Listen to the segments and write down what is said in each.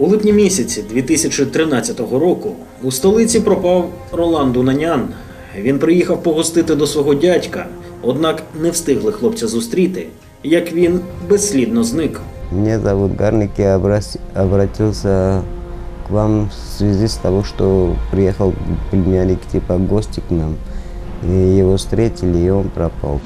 У липні місяці 2013 року у столиці пропав Ролан Дунанян. Він приїхав погостити до свого дядька, однак не встигли хлопця зустріти, як він безслідно зник. Меня зовут Гарник, я обратился к вам в связи с того, что приехал племянник типа в гости к нам. И его встретили, и он пропал.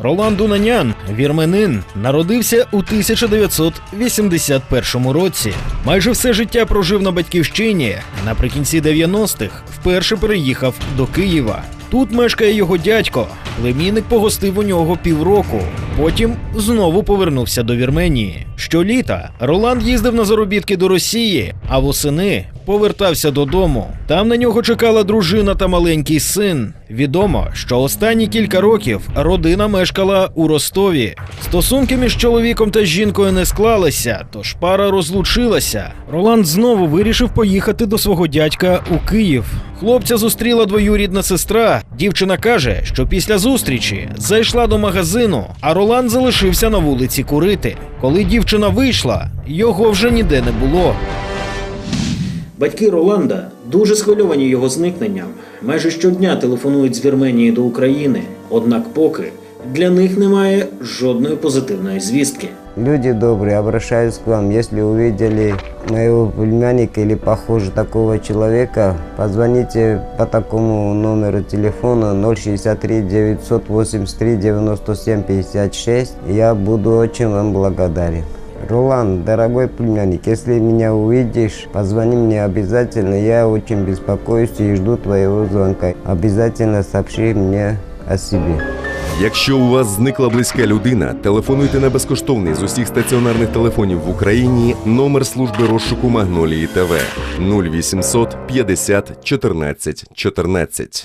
Ролан Дунанян, вірменин, народився у 1981 році. Майже все життя прожив на батьківщині. Наприкінці 90-х вперше переїхав до Києва. Тут мешкає його дядько. Племінник погостив у нього півроку. Потім знову повернувся до Вірменії. Щоліта Роланд їздив на заробітки до Росії, а восени повертався додому. Там на нього чекала дружина та маленький син. Відомо, що останні кілька років родина мешкала у Ростові. Стосунки між чоловіком та жінкою не склалися, тож пара розлучилася. Роланд знову вирішив поїхати до свого дядька у Київ. Хлопця зустріла двоюрідна сестра. Дівчина каже, що після зустрічі зайшла до магазину, а Роланд залишився на вулиці курити. Коли дівчина вийшла, його вже ніде не було. Батьки Роланда дуже схвильовані його зникненням. Майже щодня телефонують з Вірменії до України. Однак поки для них немає жодної позитивної звістки. Люди добрые, обращаюсь к вам. Если увидели моего племянника или похоже такого человека, позвоните по такому номеру телефона 063 983 97 56. Я буду очень вам благодарен. Ролан, дорогой племянник, если меня увидишь, позвони мне обязательно. Я очень беспокоюсь и жду твоего звонка. Обязательно сообщи мне о себе. Якщо у вас зникла близька людина, телефонуйте на безкоштовний з усіх стаціонарних телефонів в Україні номер служби розшуку Магнолії ТВ 0800 50 14 14.